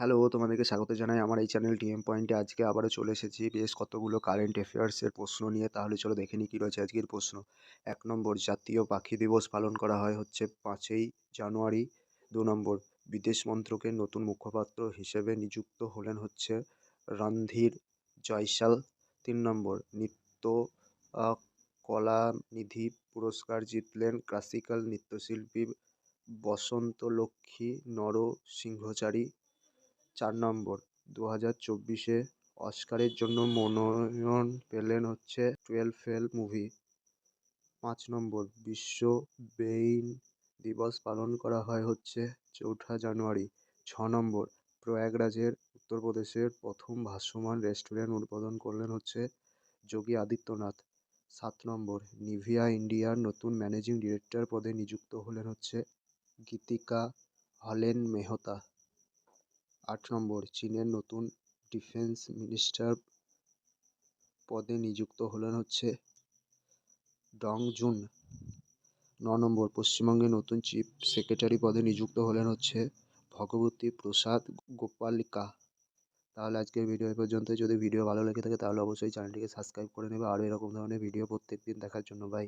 Hello তোমাদেরকে স্বাগত জানাই। আমার এই চ্যানেল টিএম পয়েন্টে আজকে আবারও চলে এসেছি বেশ কতগুলো কারেন্ট অ্যাফেয়ার্সের প্রশ্ন নিয়ে। তাহলে চলো দেখে নিই কী রয়েছে আজকের প্রশ্ন। এক নম্বর, জাতীয় পাখি দিবস পালন করা হয় হচ্ছে পাঁচই জানুয়ারি। দু নম্বর, বিদেশ মন্ত্রকের নতুন মুখপাত্র হিসেবে নিযুক্ত হলেন হচ্ছে রণধীর জয়সাল। তিন নম্বর, নৃত্য কলানিধি পুরস্কার জিতলেন ক্লাসিক্যাল নৃত্যশিল্পী বসন্ত লক্ষ্মী নরসিংহচারী। চার নম্বর। দু হাজার চব্বিশে অস্কারের জন্য মনোনয়ন পেলেন হচ্ছে টুয়েলভ ফেল মুভি। পাঁচ নম্বর, বিশ্ব ব্রেইন দিবস পালন করা হয় হচ্ছে চৌঠা জানুয়ারি। ছ নম্বর, প্রয়াগরাজের উত্তরপ্রদেশের প্রথম ভাসমান রেস্টুরেন্ট উদ্বোধন করলেন হচ্ছে যোগী আদিত্যনাথ। সাত নম্বর, নিভিয়া ইন্ডিয়ার নতুন ম্যানেজিং ডিরেক্টর পদে নিযুক্ত হলেন হচ্ছে গীতিকা হলেন মেহতা। আট নম্বর, চীনের নতুন ডিফেন্স মিনিস্টার পদে নিযুক্ত হলেন হচ্ছে ডং জুন ন নম্বর, পশ্চিমবঙ্গে নতুন চিফ সেক্রেটারি পদে নিযুক্ত হলেন হচ্ছে ভগবতী প্রসাদ গোপালিকা। তাহলে আজকের ভিডিও এ পর্যন্ত যদি ভিডিও ভালো লেগে থাকে তাহলে অবশ্যই চ্যানেলটিকে সাবস্ক্রাইব করে নেবে। আরও এরকম ধরনের ভিডিও প্রত্যেক দিন দেখার জন্য। বাই।